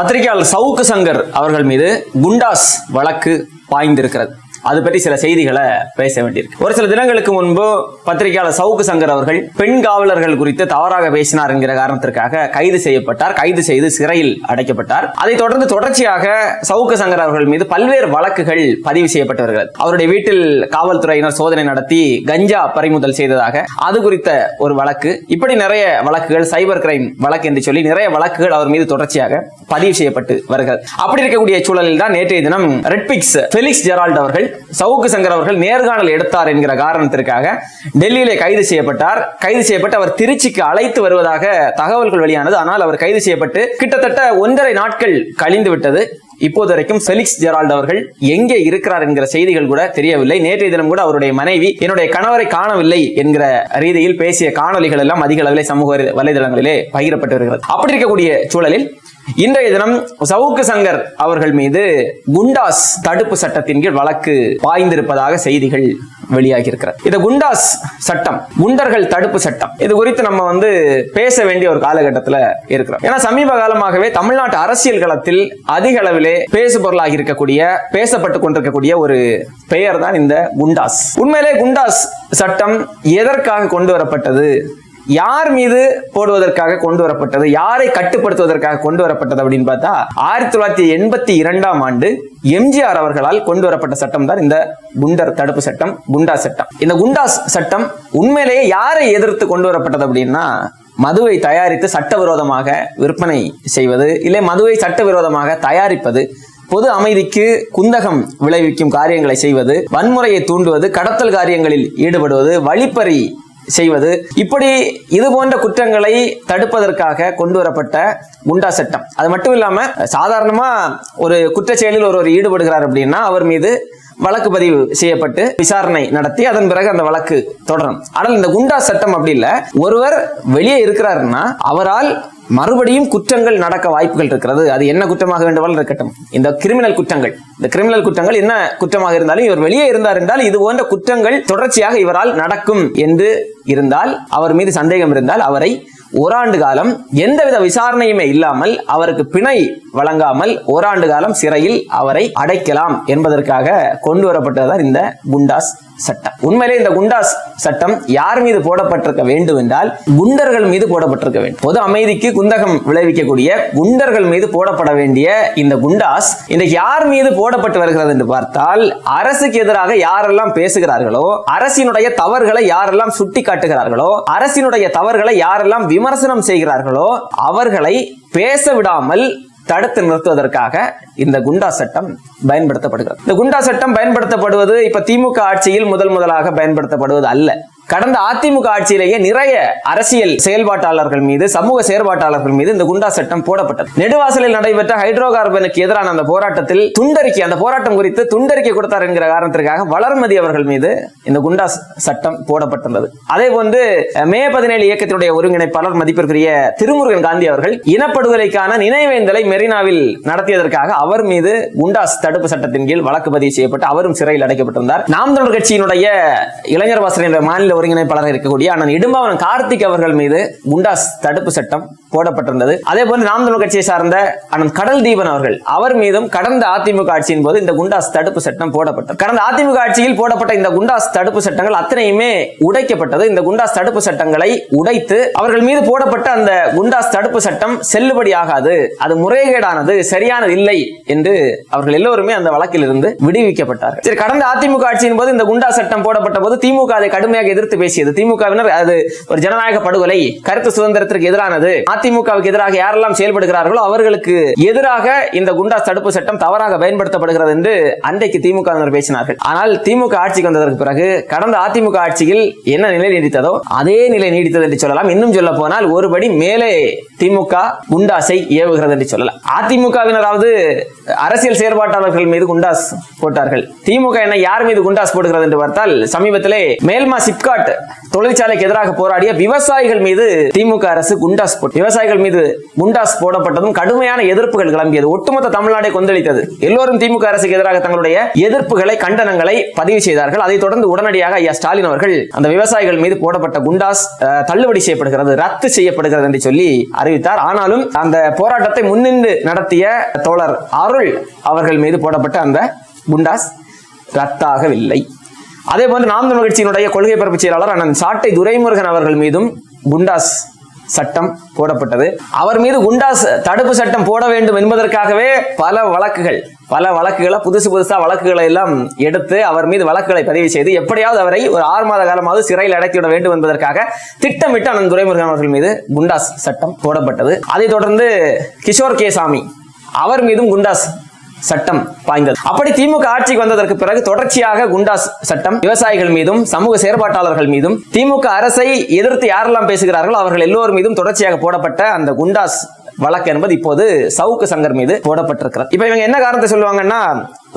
பத்திரிகையாளர் சவுக்கு சங்கர் அவர்கள் மீது குண்டாஸ் வழக்கு பாய்ந்திருக்கிறது. அது பற்றி சில செய்திகளை பேச வேண்டியிருக்கு. ஒரு சில தினங்களுக்கு முன்பு பத்திரிகையாளர் சவுக்கு சங்கர் அவர்கள் பெண் காவலர்கள் குறித்து தவறாக பேசினார் என்கிற காரணத்திற்காக கைது செய்யப்பட்டார். கைது செய்து சிறையில் அடைக்கப்பட்டார். அதைத் தொடர்ந்து தொடர்ச்சியாக சவுக்கு சங்கர் அவர்கள் மீது பல்வேறு வழக்குகள் பதிவு செய்யப்பட்டு வருகிறது அவருடைய வீட்டில் காவல்துறையினர் சோதனை நடத்தி கஞ்சா பறிமுதல் செய்ததாக அது குறித்த ஒரு வழக்கு. இப்படி நிறைய வழக்குகள் சைபர் கிரைம் வழக்கு என்று சொல்லி நிறைய வழக்குகள் அவர் மீது தொடர்ச்சியாக பதிவு செய்யப்பட்டு வருகிறது. அப்படி இருக்கக்கூடிய சூழலில் தான் நேற்றைய தினம் ரெட்பிக்ஸ் பெலிக்ஸ் ஜெரால்ட் அவர்கள் சவுக்கு சங்கர் அவர்கள் நேர்காணல் எடுத்தார் என்கிற காரணத்திற்காக டெல்லியிலே கைது செய்யப்பட்டார். கைது செய்யப்பட்டு அவர் திருச்சிக்கு அழைத்து வருவதாக தகவல்கள் வெளியானது. ஆனால் அவர் கைது செய்யப்பட்டு கிட்டத்தட்ட ஒன்றரை நாட்கள் கழிந்து விட்டது. இப்போது வரைக்கும் ஃபெலிக்ஸ் ஜெரால்ட் அவர்கள் எங்கே இருக்கிறார் என்கிற செய்திகள் கூட தெரியவில்லை. நேற்றைய தினம் கூட அவருடைய மனைவி என்னுடைய கணவரை காணவில்லை என்கிற ரீதியில் பேசிய காணொலிகள் எல்லாம் அதிக அளவிலே சமூக வலைதளங்களிலே பகிரப்பட்டு வருகிறது. அப்படி இருக்கக்கூடிய சூழலில் இன்றைய தினம் சவுக்கு சங்கர் அவர்கள் மீது குண்டாஸ் தடுப்பு சட்டத்தின் கீழ் வழக்கு பாய்ந்திருப்பதாக செய்திகள் வெளியாகி இருக்கிறது இந்த குண்டாஸ் சட்டம் குண்டர்கள் தடுப்பு சட்டம் இது குறித்து நம்ம வந்து பேச வேண்டிய ஒரு காலகட்டத்தில் இருக்கிறோம். ஏன்னா சமீப காலமாகவே தமிழ்நாட்டு அரசியல் களத்தில் அதிக அளவிலே பேசு பொருளாகி இருக்கக்கூடிய பேசப்பட்டு கொண்டிருக்கக்கூடிய ஒரு பெயர் தான் இந்த குண்டாஸ். உண்மையிலே குண்டாஸ் சட்டம் எதற்காக கொண்டு வரப்பட்டது? யார் மீது போடுவதற்காக கொண்டு வரப்பட்டது? யாரை கட்டுப்படுத்துவதற்காக கொண்டு வரப்பட்டது அப்படின்னு பார்த்தா ஆயிரத்தி தொள்ளாயிரத்தி எண்பத்தி இரண்டாம் ஆண்டு எம்ஜிஆர் அவர்களால் கொண்டு வரப்பட்ட சட்டம் தான் இந்த குண்டர் தடுப்பு சட்டம் குண்டா சட்டம். இந்த குண்டாஸ் சட்டம் உண்மையிலேயே யாரை எதிர்த்து கொண்டு வரப்பட்டது அப்படின்னா மதுவை தயாரித்து சட்டவிரோதமாக விற்பனை செய்வது இல்லை மதுவை சட்டவிரோதமாக தயாரிப்பது பொது அமைதிக்கு குந்தகம் விளைவிக்கும் காரியங்களை செய்வது வன்முறையை தூண்டுவது கடத்தல் காரியங்களில் ஈடுபடுவது வழிப்பறி செய்வது. இப்படி இது போன்ற குற்றங்களை தடுப்பதற்காக கொண்டு வரப்பட்ட குண்டா சட்டம். அது மட்டும் இல்லாம சாதாரணமா ஒரு குற்றச் செயலில் ஒருவர் ஈடுபடுகிறார் அப்படின்னா அவர் மீது வழக்கு பதிவு செய்யப்பட்டு விசாரணை நடத்தி அதன் பிறகு அந்த வழக்கு தொடரும். ஆனால் இந்த குண்டா சட்டம் அப்படி இல்ல. ஒருவர் வெளியே இருக்கிறாருன்னா அவரால் மறுபடியும் குற்றங்கள் நடக்க வாய்ப்புகள் இருக்கிறது. அது என்ன குற்றமாக வேண்டுமாலும் இருக்கட்டும். இந்த கிரிமினல் குற்றங்கள். இந்த கிரிமினல் குற்றங்கள் என்ன குற்றமாக இருந்தாலும் இவர் வெளியே இருந்தார் என்றால் இது போன்ற குற்றங்கள் தொடர்ச்சியாக இவரால் நடக்கும் என்று இருந்தால் அவர் மீது சந்தேகம் இருந்தால் அவரை ஓராண்டு காலம் எந்தவித விசாரணையுமே இல்லாமல் அவருக்கு பிணை வழங்காமல் ஓராண்டு காலம் சிறையில் அவரை அடைக்கலாம் என்பதற்காக கொண்டு வரப்பட்டதுதான் இந்த குண்டாஸ் சட்டம். உண்மையிலே இந்த குண்டாஸ் சட்டம் யார் மீது போடப்பட்டிருக்க வேண்டும் என்றால் குண்டர்கள் மீது போடப்பட்டிருக்க வேண்டும். பொது அமைதிக்கு குந்தகம் விளைவிக்கக்கூடிய குண்டர்கள் மீது போடப்பட வேண்டிய இந்த குண்டாஸ் இன்றைக்கு யார் மீது போடப்பட்டு வருகிறது என்று பார்த்தால் அரசுக்கு எதிராக யாரெல்லாம் பேசுகிறார்களோ அரசினுடைய தவறுகளை யாரெல்லாம் சுட்டி காட்டுகிறார்களோ அரசினுடைய தவறுகளை யாரெல்லாம் விமர்சனம் செய்கிறார்களோ அவர்களை பேச விடாமல் தடுத்து நிறுத்துவதற்காக இந்த குண்டா சட்டம் பயன்படுத்தப்படுகிறது. இந்த குண்டா சட்டம் பயன்படுத்தப்படுவது இப்ப திமுக ஆட்சியில் முதல் முதலாக பயன்படுத்தப்படுவது அல்ல. கடந்த அதிமுக ஆட்சியிலேயே நிறைய அரசியல் செயல்பாட்டாளர்கள் மீது சமூக செயற்பாட்டாளர்கள் மீது இந்த குண்டா சட்டம் போடப்பட்டது. நெடுவாசலில் நடைபெற்ற ஹைட்ரோ கார்பனுக்கு எதிரான அந்த போராட்டத்தில் துண்டறிக்கை அந்த போராட்டம் குறித்து துண்டறிக்கை கொடுத்தார் என்கிற காரணத்திற்காக வளர்மதி அவர்கள் மீது இந்த குண்டா சட்டம் போடப்பட்டுள்ளது அதே போன்று மே பதினேழு இயக்கத்தினுடைய ஒருங்கிணைப்பாளர் மதிப்பிற்குரிய திருமுருகன் காந்தி அவர்கள் இனப்படுகொலைக்கான நினைவேந்தலை மெரினாவில் நடத்தியதற்காக அவர் மீது குண்டாஸ் தடுப்பு சட்டத்தின் கீழ் வழக்கு பதிவு செய்யப்பட்டு அவரும் சிறையில் அடைக்கப்பட்டிருந்தார். நாம் தமிழர் கட்சியினுடைய இளைஞர் வாசனை என்ற மாநில ஒருங்கிணைப்பாளராக இருக்கக்கூடிய அண்ணன் இடும்பாவனம் கார்த்திக் அவர்கள் மீது குண்டாஸ் தடுப்பு சட்டம் போடப்பட்டிருந்தது. அதே போல நாம் தமிழ் கட்சியை சார்ந்த அண்ணன் கடல் தீபன் அவர்கள் அவர் மீதும் கடந்த அதிமுக ஆட்சியின் போது இந்த குண்டாஸ் தடுப்பு சட்டம் போடப்பட்டது. கடந்த அதிமுக ஆட்சியில் போடப்பட்ட இந்த குண்டாஸ் தடுப்பு சட்டங்கள் அத்தனையுமே உடைக்கப்பட்டது. இந்த குண்டாஸ் தடுப்பு சட்டங்களை உடைத்து அவர்கள் மீது போடப்பட்ட அந்த குண்டாஸ் தடுப்பு சட்டம் செல்லுபடி ஆகாது. அது முறைகேடானது சரியானது இல்லை என்று அவர்கள் எல்லோருமே அந்த வழக்கில் இருந்து விடுவிக்கப்பட்டார்கள். சரி கடந்த அதிமுக ஆட்சியின் போது இந்த குண்டா சட்டம் போடப்பட்ட போது திமுக அதை கடுமையாக எதிர்த்து எதிர்த்து பேசியது. திமுகவினர் அது ஒரு ஜனநாயக படுகொலை கருத்து சுதந்திரத்திற்கு எதிரானது. அதிமுகவுக்கு எதிராக யாரெல்லாம் செயல்படுகிறார்களோ அவர்களுக்கு எதிராக இந்த குண்டாஸ் தடுப்பு சட்டம் தவறாக பயன்படுத்தப்படுகிறது என்று அன்றைக்கு திமுகவினர் பேசினார்கள். ஆனால் திமுக ஆட்சிக்கு வந்ததற்கு பிறகு கடந்த அதிமுக ஆட்சியில் என்ன நிலை நீடித்ததோ அதே நிலை நீடித்தது என்று சொல்லலாம். இன்னும் சொல்ல போனால் ஒருபடி மேலே திமுக குண்டாசை ஏவுகிறது என்று சொல்லலாம். அதிமுகவினராவது அரசியல் செயற்பாட்டாளர்கள் மீது குண்டாஸ் போட்டார்கள். திமுக என்ன யார் மீது குண்டாஸ் போடுகிறது என்று பார்த்தால் சமீபத்திலே மேல்மா சிப்கா சிப்காட் தொழிற்சாலைக்கு எதிராக போராடிய விவசாயிகள் மீது திமுக அரசு குண்டாஸ் விவசாயிகள் மீது குண்டாஸ் போடப்பட்டதும் கடுமையான எதிர்ப்புகள் கிளம்பியது. ஒட்டுமொத்த தமிழ்நாடை கொந்தளித்தது. எல்லோரும் திமுக அரசுக்கு எதிராக தங்களுடைய எதிர்ப்புகளை கண்டனங்களை பதிவு செய்தார்கள். அதைத் தொடர்ந்து உடனடியாக ஐயா ஸ்டாலின் அவர்கள் அந்த விவசாயிகள் மீது போடப்பட்ட குண்டாஸ் தள்ளுபடி செய்யப்படுகிறது ரத்து செய்யப்படுகிறது என்று சொல்லி அறிவித்தார். ஆனாலும் அந்த போராட்டத்தை முன்னின்று நடத்திய தோழர் அருள் அவர்கள் மீது போடப்பட்ட அந்த குண்டாஸ் ரத்தாகவில்லை. அதே போன்று நாம் தமிழ் கட்சியினுடைய கொள்கை பரப்பு செயலாளர் அண்ணன் சாட்டை துரைமுருகன் அவர்கள் மீதும் குண்டாஸ் சட்டம் போடப்பட்டது. அவர் மீது குண்டாஸ் தடுப்பு சட்டம் போட வேண்டும் என்பதற்காகவே பல வழக்குகள் பல வழக்குகளை புதுசு புதுசா வழக்குகளை எல்லாம் எடுத்து அவர் மீது வழக்குகளை பதிவு செய்து எப்படியாவது அவரை ஒரு ஆறு மாத காலமாவது சிறையில் அடைத்திவிட வேண்டும் என்பதற்காக திட்டமிட்டு அண்ணன் துரைமுருகன் அவர்கள் மீது குண்டாஸ் சட்டம் போடப்பட்டது. அதைத் தொடர்ந்து கிஷோர் கே சாமி அவர் மீதும் குண்டாஸ் சட்டம் பாய்ந்தது. அப்படி திமுக ஆட்சிக்கு வந்ததற்கு பிறகு தொடர்ச்சியாக குண்டாஸ் சட்டம் விவசாயிகள் மீதும் சமூக செயற்பாட்டாளர்கள் மீதும் திமுக அரசை எதிர்த்து யாரெல்லாம் பேசுகிறார்களோ அவர்கள் எல்லோர் மீதும் தொடர்ச்சியாக போடப்பட்ட அந்த குண்டாஸ் வழக்கு என்பது இப்போது சவுக்கு சங்கர் மீது போடப்பட்டிருக்கிறது. இப்ப இவங்க என்ன காரணத்தை சொல்லுவாங்கன்னா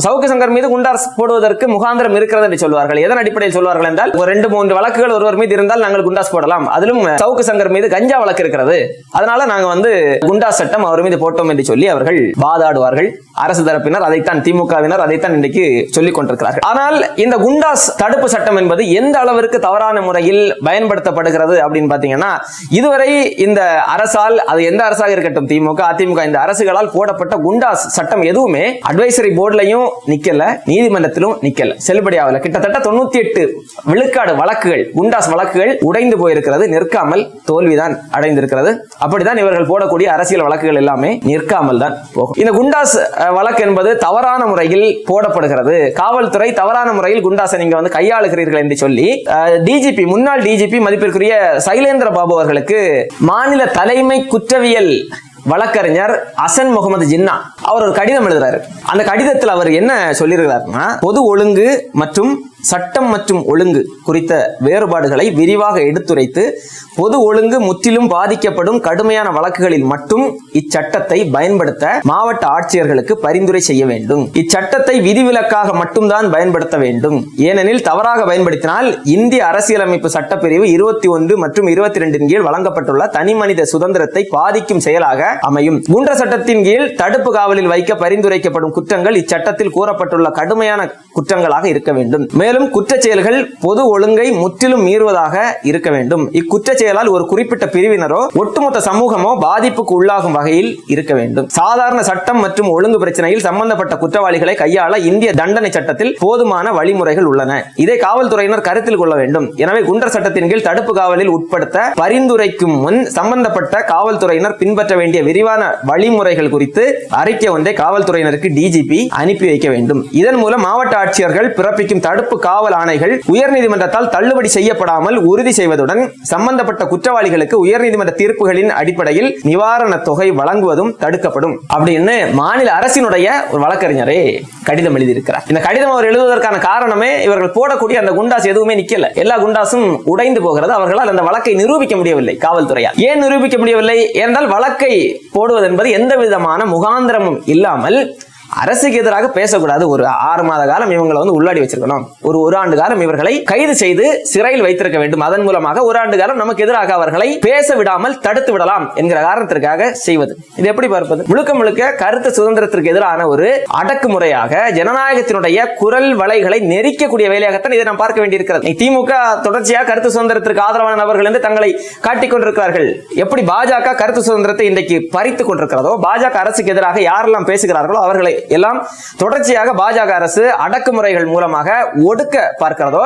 சவுக்கு சங்கர் மீது குண்டார் போடுவதற்கு முகாந்திரம் இருக்கிறது என்று சொல்வார்கள். எதன் அடிப்படையில் சொல்வார்கள் என்றால் ஒரு ரெண்டு மூன்று வழக்குகள் ஒருவர் மீது இருந்தால் நாங்கள் குண்டாஸ் போடலாம். அதிலும் சவுக்கு சங்கர் மீது கஞ்சா வழக்கு இருக்கிறது. அதனால நாங்க வந்து குண்டா சட்டம் அவர் மீது போட்டோம் என்று சொல்லி அவர்கள் வாதாடுவார்கள். அரசு தரப்பினர் அதைத்தான் திமுகவினர் அதைத்தான் இன்றைக்கு சொல்லிக் கொண்டிருக்கிறார்கள். ஆனால் இந்த குண்டாஸ் தடுப்பு சட்டம் என்பது எந்த அளவிற்கு தவறான முறையில் பயன்படுத்தப்படுகிறது அப்படின்னு பாத்தீங்கன்னா இதுவரை இந்த அரசால் அது எந்த அரசாக இருக்கட்டும் திமுக அதிமுக இந்த அரசுகளால் போடப்பட்ட குண்டாஸ் சட்டம் எதுவுமே அட்வைசரி போர்டுலையும் நிக்கல நீதிமன்றத்திலும் நிக்கல. செல்லுபடியாகல. கிட்டத்தட்ட தொண்ணூத்தி எட்டு விழுக்காடு வழக்குகள் குண்டாஸ் வழக்குகள் உடைந்து போயிருக்கிறது. நிற்காமல் தோல்விதான் அடைந்திருக்கிறது. அப்படிதான் இவர்கள் போடக்கூடிய அரசியல் வழக்குகள் எல்லாமே நிற்காமல் தான் போகும். இந்த குண்டாஸ் வழக்கு என்பது தவறான முறையில் போடப்படுகிறது. காவல்துறை தவறான முறையில் குண்டாசை நீங்க வந்து கையாளுகிறீர்கள் என்று சொல்லி டிஜிபி முன்னாள் டிஜிபி மதிப்பிற்குரிய சைலேந்திர பாபு அவர்களுக்கு மாநில தலைமை குற்றவியல் வழக்கறிஞர் அசன் முகமது ஜின்னா. அவர் ஒரு கடிதம் எழுதுறாரு. அந்த கடிதத்தில் அவர் என்ன சொல்லியிருக்கிறாருன்னா பொது ஒழுங்கு மற்றும் சட்டம் மற்றும் ஒழுங்கு குறித்த வேறுபாடுகளை விரிவாக எடுத்துரைத்து பொது ஒழுங்கு முற்றிலும் பாதிக்கப்படும் கடுமையான வழக்குகளில் மட்டும் இச்சட்டத்தை பயன்படுத்த மாவட்ட ஆட்சியர்களுக்கு பரிந்துரை செய்ய வேண்டும். இச்சட்டத்தை விதிவிலக்காக மட்டும்தான் பயன்படுத்த வேண்டும். ஏனெனில் தவறாக பயன்படுத்தினால் இந்திய அரசியலமைப்பு சட்டப்பிரிவு இருபத்தி ஒன்று மற்றும் இருபத்தி ரெண்டின் கீழ் வழங்கப்பட்டுள்ள தனிமனித சுதந்திரத்தை பாதிக்கும் செயலாக அமையும். குன்ற சட்டத்தின் கீழ் தடுப்பு காவலில் வைக்க பரிந்துரைக்கப்படும் குற்றங்கள் இச்சட்டத்தில் கூறப்பட்டுள்ள கடுமையான குற்றங்களாக இருக்க வேண்டும். மேலும் குற்றச் செயல்கள் பொது ஒழுங்கை முற்றிலும் மீறுவதாக இருக்க வேண்டும். இக்குற்றச் செயலால் ஒரு குறிப்பிட்ட பிரிவினரோ ஒட்டுமொத்த சமூகமோ பாதிப்புக்கு உள்ளாகும் வகையில் இருக்க வேண்டும். சாதாரண சட்டம் மற்றும் ஒழுங்கு பிரச்சனையில் சம்பந்தப்பட்ட குற்றவாளிகளை கையாள இந்திய தண்டனை சட்டத்தில் போதுமான வழிமுறைகள் உள்ளன. இதை காவல்துறையினர் கருத்தில் கொள்ள வேண்டும். எனவே குண்டர் சட்டத்தின் கீழ் தடுப்பு காவலில் உட்படுத்த பரிந்துரைக்கும் முன் சம்பந்தப்பட்ட காவல்துறையினர் பின்பற்ற வேண்டிய விரிவான வழிமுறைகள் குறித்து அறிக்கை ஒன்றை காவல்துறையினருக்கு டிஜிபி அனுப்பி வைக்க வேண்டும். இதன் மூலம் மாவட்ட ஆட்சியர்கள் பிறப்பிக்கும் தடுப்பு காவல் ஆணைகள் உயர்நீதிமன்றத்தால் தள்ளுபடி செய்யப்படாமல் உறுதி செய்வதுடன் சம்பந்தப்பட்ட குற்றவாளிகளுக்கு உயர்நீதிமன்ற தீர்ப்புகளின் அடிப்படையில் நிவாரண தொகை வழங்குவதும் தடுக்கப்படும். அப்படின்னு மாநில அரசினுடைய ஒரு வழக்கறிஞரே கடிதம் எழுதியிருக்கிறார். இந்த கடிதம் அவர் எழுதுவதற்கான காரணமே இவர்கள் போடக்கூடிய அந்த குண்டாஸ் எதுவுமே நிக்கல. எல்லா குண்டாசும் உடைந்து போகிறது. அவர்களால் அந்த வழக்கை நிரூபிக்க முடியவில்லை காவல்துறையால். ஏன் நிரூபிக்க முடியவில்லை? என்றால் வழக்கை போடுவது என்பது எந்த விதமான முகாந்திரமும் இல்லாமல் அரசுக்கு எதிராக பேசக்கூடாது. ஒரு ஆறு மாத காலம் இவங்களை வந்து உள்ளாடி வச்சிருக்கணும். ஒரு ஒரு ஆண்டு காலம் இவர்களை கைது செய்து சிறையில் வைத்திருக்க வேண்டும். அதன் மூலமாக ஒரு ஆண்டு காலம் நமக்கு எதிராக அவர்களை பேச விடாமல் தடுத்து விடலாம் என்கிற காரணத்திற்காக செய்வது. இது எப்படி பார்ப்பது? முழுக்க முழுக்க கருத்து சுதந்திரத்திற்கு எதிரான ஒரு அடக்குமுறையாக ஜனநாயகத்தினுடைய குரல் வலைகளை நெரிக்கக்கூடிய வேலையாகத்தான் இதை நாம் பார்க்க வேண்டியிருக்கிறது. திமுக தொடர்ச்சியாக கருத்து சுதந்திரத்திற்கு ஆதரவான நபர்கள் என்று தங்களை காட்டிக் கொண்டிருக்கிறார்கள். எப்படி பாஜக கருத்து சுதந்திரத்தை இன்றைக்கு பறித்துக் கொண்டிருக்கிறதோ பாஜக அரசுக்கு எதிராக யாரெல்லாம் பேசுகிறார்களோ அவர்களை எல்லாம் தொடர்ச்சியாக பாஜக அரசு அடக்குமுறைகள் மூலமாக ஒடுக்க பார்க்கிறதோ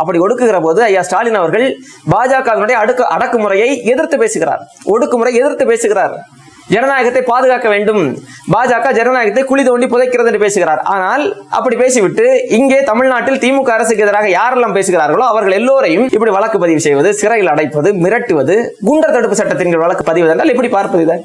அப்படி ஒடுக்குகிற போது ஐயா ஸ்டாலின் அவர்கள் பாஜகவினுடைய அடுக்கு அடக்குமுறையை எதிர்த்து பேசுகிறார். ஒடுக்குமுறை எதிர்த்து பேசுகிறார். ஜனநாயகத்தை பாதுகாக்க வேண்டும். பாஜக ஜனநாயகத்தை குழி தோண்டி புதைக்கிறது என்று பேசுகிறார். ஆனால் அப்படி பேசிவிட்டு இங்கே தமிழ்நாட்டில் திமுக அரசுக்கு எதிராக யாரெல்லாம் பேசுகிறார்களோ அவர்கள் எல்லோரையும் இப்படி வழக்கு பதிவு செய்வது சிறையில் அடைப்பது மிரட்டுவது குண்டர் தடுப்பு சட்டத்தின் கீழ் வழக்கு பதிவு என்றால் எப்படி பார்ப்பது இதை?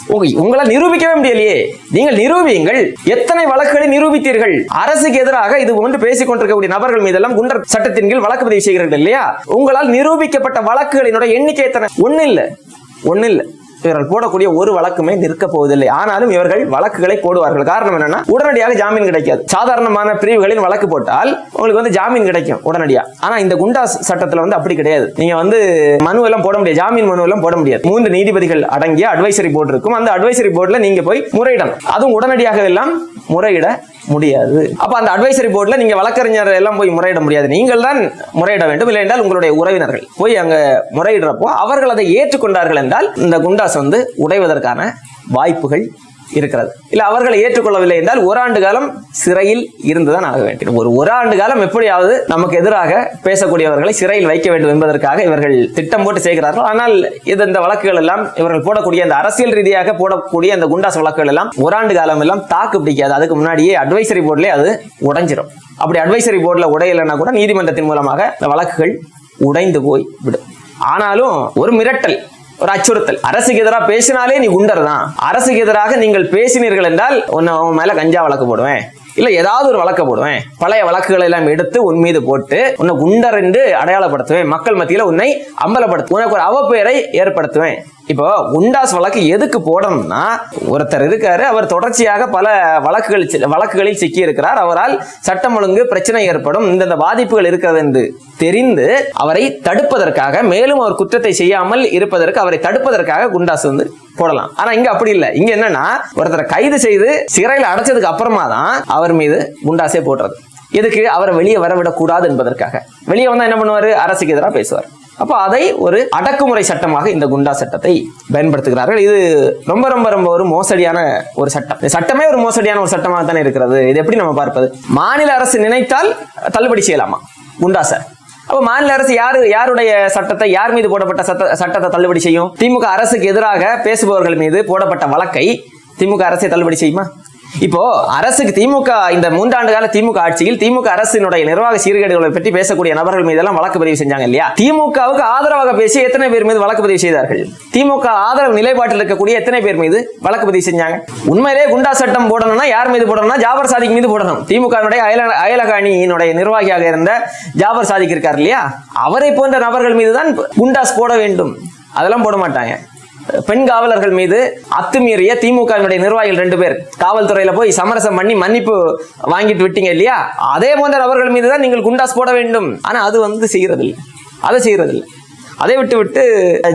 உங்களால் நிரூபிக்கவே முடியலையே. நீங்கள் நிரூபியுங்கள். எத்தனை வழக்குகளை நிரூபித்தீர்கள்? அரசுக்கு எதிராக இது ஒன்று பேசிக் கொண்டிருக்கக்கூடிய நபர்கள் மீதெல்லாம் குண்டர் சட்டத்தின் கீழ் வழக்கு பதிவு செய்கிறீர்கள் இல்லையா? உங்களால் நிரூபிக்கப்பட்ட வழக்குகளினுடைய எண்ணிக்கை எத்தனை? ஒண்ணு இல்ல. ஒன்னு இல்ல. இவர்கள் போடக்கூடிய ஒரு வழக்குமே நிற்க போவதில்லை. ஆனாலும் இவர்கள் வழக்குகளை போடுவார்கள். காரணம் என்னன்னா உடனடியாக ஜாமீன் கிடைக்காது. சாதாரணமான பிரிவுகளில் வழக்கு போட்டால் உங்களுக்கு வந்து ஜாமீன் கிடைக்கும் உடனடியா. ஆனா இந்த குண்டாஸ் சட்டத்துல வந்து அப்படி கிடையாது. நீங்க வந்து மனு எல்லாம் போட முடியாது. ஜாமீன் மனு எல்லாம் போட முடியாது. மூன்று நீதிபதிகள் அடங்கிய அட்வைசரி போர்டு இருக்கும். அந்த அட்வைசரி போர்டுல நீங்க போய் முறையிடணும். அதுவும் உடனடியாக எல்லாம் முறையிட முடியாது. அப்ப அந்த அட்வைசரி போர்டில் நீங்க வழக்கறிஞர் எல்லாம் போய் முறையிட முடியாது. நீங்கள் தான் முறையிட வேண்டும். இல்லை என்றால் உங்களுடைய உறவினர்கள் போய் அங்க முறையிடுறப்போ அவர்கள் அதை ஏற்றுக்கொண்டார்கள் என்றால் இந்த குண்டாஸ் வந்து உடைவதற்கான வாய்ப்புகள் இருக்கிறது. இல்லை அவர்களை ஏற்றுக்கொள்ளவில்லை என்றால் ஒரு ஆண்டு காலம் சிறையில் இருந்துதான் ஆக வேண்டும். ஒரு ஒரு ஆண்டு காலம் எப்படியாவது நமக்கு எதிராக பேசக்கூடியவர்களை சிறையில் வைக்க வேண்டும் என்பதற்காக இவர்கள் திட்டம் போட்டு செய்கிறார்கள். ஆனால் இது இந்த வழக்குகள் எல்லாம் இவர்கள் போடக்கூடிய அந்த அரசியல் ரீதியாக போடக்கூடிய அந்த குண்டாஸ் வழக்குகள் எல்லாம் ஒரு ஆண்டு காலம் எல்லாம் தாக்கு பிடிக்காது. அதுக்கு முன்னாடியே அட்வைசரி போர்டிலே அது உடைஞ்சிடும் அப்படி அட்வைசரி போர்டில் உடையலைன்னா கூட நீதிமன்றத்தின் மூலமாக இந்த வழக்குகள் உடைந்து போய் விடும். ஆனாலும் ஒரு மிரட்டல் ஒரு அச்சுறுத்தல். அரசுக்கு எதிராக பேசினாலே நீ குண்டர் தான் அரசுக்கு எதிராக நீங்கள் பேசினீர்கள் என்றால் உன்னை உன் மேல கஞ்சா வழக்கு போடுவேன். இல்ல ஏதாவது ஒரு வழக்க போடுவேன். பழைய வழக்குகளை எல்லாம் எடுத்து உன் மீது போட்டு உன்னை குண்டர் என்று அடையாளப்படுத்துவேன். மக்கள் மத்தியில உன்னை அம்பலப்படுத்து உனக்கு ஒரு அவப்பெயரை ஏற்படுத்துவேன். இப்போ குண்டாஸ் வழக்கு எதுக்கு போடணும்னா ஒருத்தர் இருக்காரு அவர் தொடர்ச்சியாக பல வழக்குகள் வழக்குகளில் சிக்கி இருக்கிறார் அவரால் சட்டம் ஒழுங்கு பிரச்சனை ஏற்படும். இந்தந்த பாதிப்புகள் இருக்கிறது என்று தெரிந்து அவரை தடுப்பதற்காக மேலும் அவர் குற்றத்தை செய்யாமல் இருப்பதற்கு அவரை தடுப்பதற்காக குண்டாஸ் வந்து போடலாம். ஆனா இங்க அப்படி இல்லை. இங்க என்னன்னா ஒருத்தரை கைது செய்து சிறையில் அடைச்சதுக்கு அப்புறமா தான் அவர் மீது குண்டாஸே போடுறது. எதுக்கு? அவரை வெளியே வரவிடக்கூடாது என்பதற்காக. வெளியே வந்தா என்ன பண்ணுவாரு? அரசுக்கு எதிராக பேசுவார். அப்போ அதை ஒரு அடக்குமுறை சட்டமாக இந்த குண்டா சட்டத்தை பயன்படுத்துகிறார்கள். இது ரொம்ப ரொம்ப ரொம்ப ஒரு மோசடியான ஒரு சட்டம். இந்த சட்டமே ஒரு மோசடியான ஒரு சட்டமாக தானே இருக்கிறது. இது எப்படி நம்ம பார்ப்பது? மாநில அரசு நினைத்தால் தள்ளுபடி செய்யலாமா? குண்டாசை அப்போ மாநில அரசு யாரு யாருடைய சட்டத்தை யார் மீது போடப்பட்ட சட்ட சட்டத்தை தள்ளுபடி செய்யும்? திமுக அரசுக்கு எதிராக பேசுபவர்கள் மீது போடப்பட்ட வழக்கை திமுக அரசை தள்ளுபடி செய்யுமா? இப்போ அரசுக்கு திமுக இந்த மூன்றாண்டு கால திமுக ஆட்சியில் திமுக அரசினுடைய நிர்வாக சீர்கேடுகளை பற்றி பேசக்கூடிய நபர்கள் மீதெல்லாம் வழக்கு பதிவு செஞ்சாங்க இல்லையா? திமுகவுக்கு ஆதரவாக பேசி எத்தனை பேர் மீது வழக்கு பதிவு செய்தார்கள்? திமுக ஆதரவு நிலைப்பாட்டில் இருக்கக்கூடிய எத்தனை பேர் மீது வழக்கு பதிவு செஞ்சாங்க? உண்மையிலே குண்டா சட்டம் போடணும்னா யார் மீது போடணும்னா ஜாபர் சாதிக் மீது போடணும். திமுக அயலக அணியினுடைய நிர்வாகியாக இருந்த ஜாபர் சாதிக் இருக்கார் இல்லையா? அவரை போன்ற நபர்கள் மீது தான் குண்டாஸ் போட வேண்டும். அதெல்லாம் போட மாட்டாங்க. பெண் காவலர்கள் மீது அத்துமீறிய திமுகவினுடைய நிர்வாகிகள் ரெண்டு பேர். காவல்துறையில போய் சமரசம் பண்ணி மன்னிப்பு வாங்கிட்டு விட்டீங்க இல்லையா? அதே போன்ற அவர்கள் மீது தான் நீங்கள் குண்டாஸ் போட வேண்டும். ஆனா அது வந்து செய்கிறதில்லை அதை செய்கிறதில்லை அதை விட்டுவிட்டு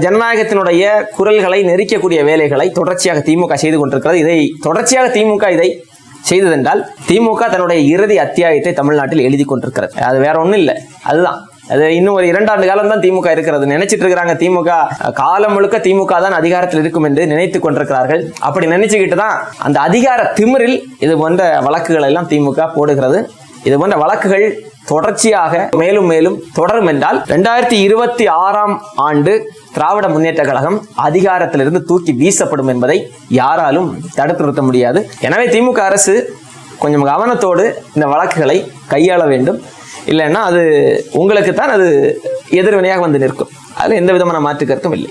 ஜனநாயகத்தினுடைய குரல்களை நெரிக்கக்கூடிய வேலைகளை தொடர்ச்சியாக திமுக செய்து கொண்டிருக்கிறது. இதை தொடர்ச்சியாக திமுக இதை செய்ததென்றால் திமுக தன்னுடைய இறுதி அத்தியாயத்தை தமிழ்நாட்டில் எழுதி கொண்டிருக்கிறது. அது வேற ஒன்றும் இல்லை. அதுதான். அது இன்னும் ஒரு இரண்டாண்டு காலம் தான் திமுக இருக்கிறது. நினைச்சிட்டு இருக்கிறாங்க திமுக. காலம் முழுக்க திமுக தான் அதிகாரத்தில் இருக்கும் என்று நினைத்து கொண்டிருக்கிறார்கள். அப்படி நினைச்சுக்கிட்டு தான் அந்த அதிகார திமிரில் இது போன்ற வழக்குகள் எல்லாம் திமுக போடுகிறது. இது போன்ற வழக்குகள் தொடர்ச்சியாக மேலும் மேலும் தொடரும் என்றால் ரெண்டாயிரத்தி இருபத்தி ஆறாம் ஆண்டு திராவிட முன்னேற்ற கழகம் அதிகாரத்திலிருந்து தூக்கி வீசப்படும் என்பதை யாராலும் தடுத்து நிறுத்த முடியாது. எனவே திமுக அரசு கொஞ்சம் கவனத்தோடு இந்த வழக்குகளை கையாள வேண்டும். இல்லைன்னா அது உங்களுக்கு தான் அது எதிர்வினையாக வந்து நிற்கும். அதில் எந்த விதமான மாற்று கருத்தும் இல்லை.